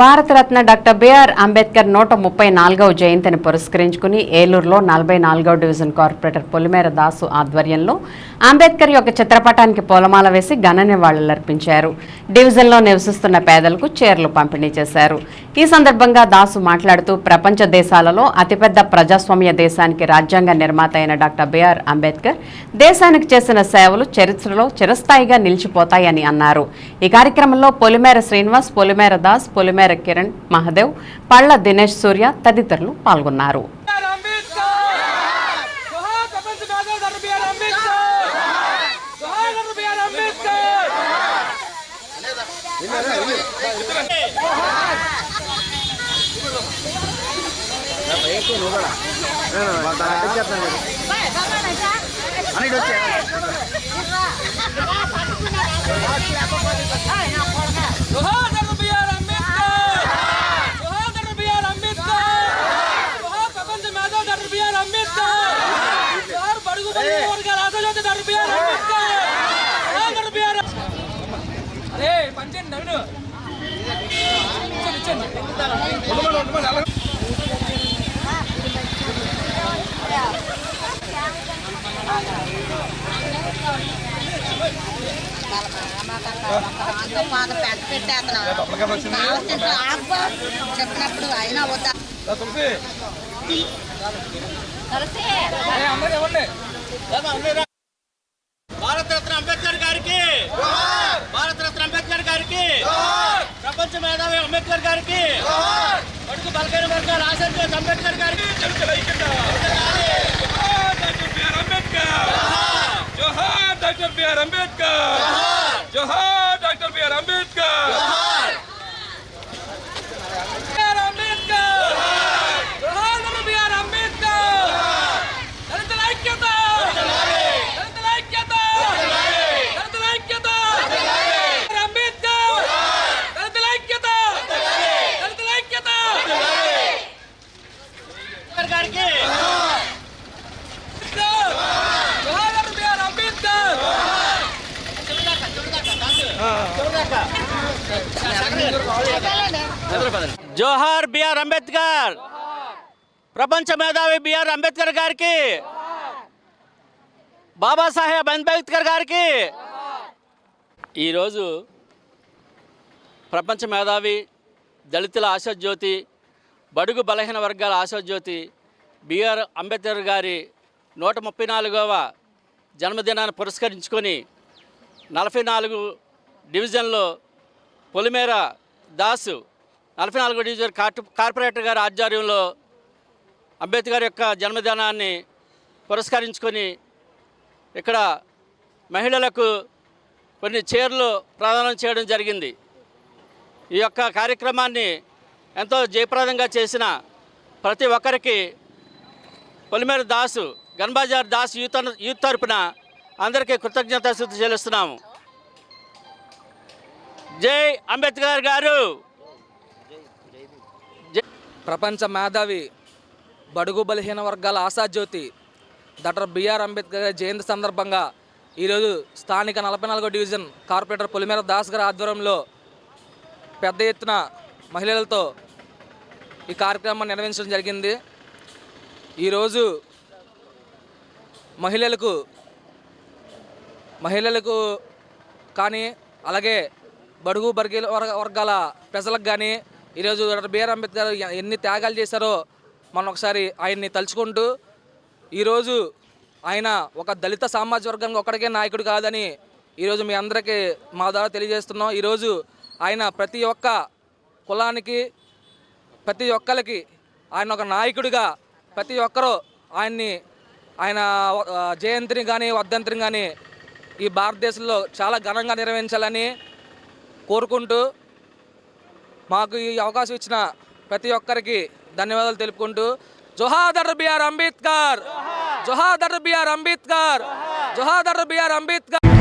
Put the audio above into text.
Bharat Ratna doctor BR Ambedkar నూట ముప్పై నాలుగవ జయంతిని పురస్కరించుకుని ఏలూరులో నలభై నాలుగవ డివిజన్ కార్పొరేటర్ పొలిమేర దాసు ఆధ్వర్యంలో అంబేద్కర్ యొక్క చిత్రపటానికి పూలమాల వేసి ఘన నివాళులర్పించారు డివిజన్లో నివసిస్తున్న పేదలకు చీరలు పంపిణీ చేశారు. ఈ సందర్భంగా దాసు మాట్లాడుతూ ప్రపంచ దేశాలలో అతిపెద్ద ప్రజాస్వామ్య దేశానికి రాజ్యాంగ నిర్మాత అయిన డాక్టర్ బిఆర్ అంబేద్కర్ దేశానికి చేసిన సేవలు చరిత్రలో చిరస్థాయిగా నిలిచిపోతాయని అన్నారు. ఈ కార్యక్రమంలో పొలిమేర శ్రీనివాస్ పొలిమేర దాస్ పొలిమేర కిరణ్ మహదేవ్ పళ్ళ దినేష్ సూర్య తదితరులు పాల్గొన్నారు. అన్నీ అంబేద్కర్ జోహార్ ప్రపంచ మేధావి డాక్టర్ బిఆర్ అంబేద్కర్ జోహార్ డాక్టర్ బిఆర్ అంబేద్కర్ జోహార్ డాక్టర్ బిఆర్ అంబేద్కర్ జోహార్ డాక్టర్ బిఆర్ అంబేద్కర్ జోహార్ ప్రపంచ మేధావి డాక్టర్ బిఆర్ అంబేద్కర్ జోహార్ బడుగు బడుగు వర్గాల ఆశాజ్యోతి డాక్టర్ బిఆర్ అంబేద్కర్ జోహార్ డాక్టర్ బిఆర్ అరే పంచండి నవ్వును ఇచ్చండి ఇచ్చండి మాకు పెద్ద పెట్టేస్తున్నాం కావాల్సిన ఆకు చెప్పినప్పుడు అయినా వద్దా అరే అందరూ ఇవ్వండి భారతరత్న అంబేద్కర్ గారికి భారతరత్న అంబేద్కర్ గారికి ప్రపంచ మేధావి అంబేద్కర్ గారికి బడుగు బలకైన వర్గాల ఆశాజ్యోతి అంబేద్కర్ గారికి జోహార్ డాక్టర్ బిఆర్ అంబేద్కర్ జోహార్ doctor BR Ambedkar BR Ambedkar జోహార్ డాక్టర్ బిఆర్ అంబేద్కర్ దళితుల ఐక్యత దళితుల ఐక్యత దళితుల ఐక్యత అంబేద్కర్ దళితుల ఐక్యత దళితుల ఐక్యత అంబేద్కర్ గారికి జోహార్ డాక్టర్ బిఆర్ అంబేద్కర్ జోహార్ బిఆర్ అంబేద్కర్. ప్రపంచ మేధావి బిఆర్ అంబేద్కర్ గారికి. బాబాసాహెబ్ అంబేద్కర్ గారికి. ఈరోజు ప్రపంచ మేధావి దళితుల ఆశాజ్యోతి బడుగు బలహీన వర్గాల ఆశాజ్యోతి బిఆర్ అంబేద్కర్ గారి నూట ముప్పై నాలుగవ జన్మదినాన్ని పురస్కరించుకొని నలభై నాలుగు డివిజన్లో పొలిమేర దాసు నలభై నాలుగో డివిజన్ కార్పొరేటర్ గారి ఆధ్వర్యంలో అంబేద్కర్ యొక్క జన్మదినాన్ని పురస్కరించుకొని ఇక్కడ మహిళలకు కొన్ని చీరలు ప్రదానం చేయడం జరిగింది. ఈ యొక్క కార్యక్రమాన్ని ఎంతో జయప్రదంగా చేసిన ప్రతి ఒక్కరికి పొలిమేర దాసు గన్బాజార్ దాస్ యూత్ యూత్ తరపున అందరికీ కృతజ్ఞతాస్థుతి చెల్లిస్తున్నాము. జై అంబేద్కర్ గారు. ప్రపంచ మేధావి బడుగు బలహీన వర్గాల ఆశాజ్యోతి డాక్టర్ బిఆర్ అంబేద్కర్ గారి జయంతి సందర్భంగా ఈరోజు స్థానిక నలభై నాలుగో డివిజన్ కార్పొరేటర్ పులిమేర దాస్ గారి ఆధ్వర్యంలో పెద్ద ఎత్తున మహిళలతో ఈ కార్యక్రమాన్ని నిర్వహించడం జరిగింది. ఈరోజు మహిళలకు మహిళలకు కానీ అలాగే బడుగు బర్గీల వర్గ- వర్గాల ప్రజలకు కానీ ఈరోజు డాక్టర్ బిఆర్ అంబేద్కర్ ఎన్ని త్యాగాలు చేశారో మనం ఒకసారి ఆయన్ని తలుచుకుంటూ ఈరోజు ఆయన ఒక దళిత సామాజిక వర్గానికి ఒక్కడికే నాయకుడు కాదని ఈరోజు మీ అందరికీ మా ద్వారా తెలియజేస్తున్నాం. ఈరోజు ఆయన ప్రతి ఒక్క కులానికి ప్రతి ఒక్కరికి ఆయన ఒక నాయకుడిగా ప్రతి ఒక్కరూ ఆయన్ని ఆయన జయంతిని కానీ వర్ధంతిని కానీ ఈ భారతదేశంలో చాలా ఘనంగా నిర్వహించాలని కోరుకుంటూ మాకు ఈ అవకాశం ఇచ్చిన ప్రతి ఒక్కరికి ధన్యవాదాలు తెలుపుకుంటూ జొహాదర్ బిఆర్ అంబేద్కర్ జొహాదర్ బిఆర్ అంబేద్కర్ జొహాదర్ బిఆర్ అంబేద్కర్.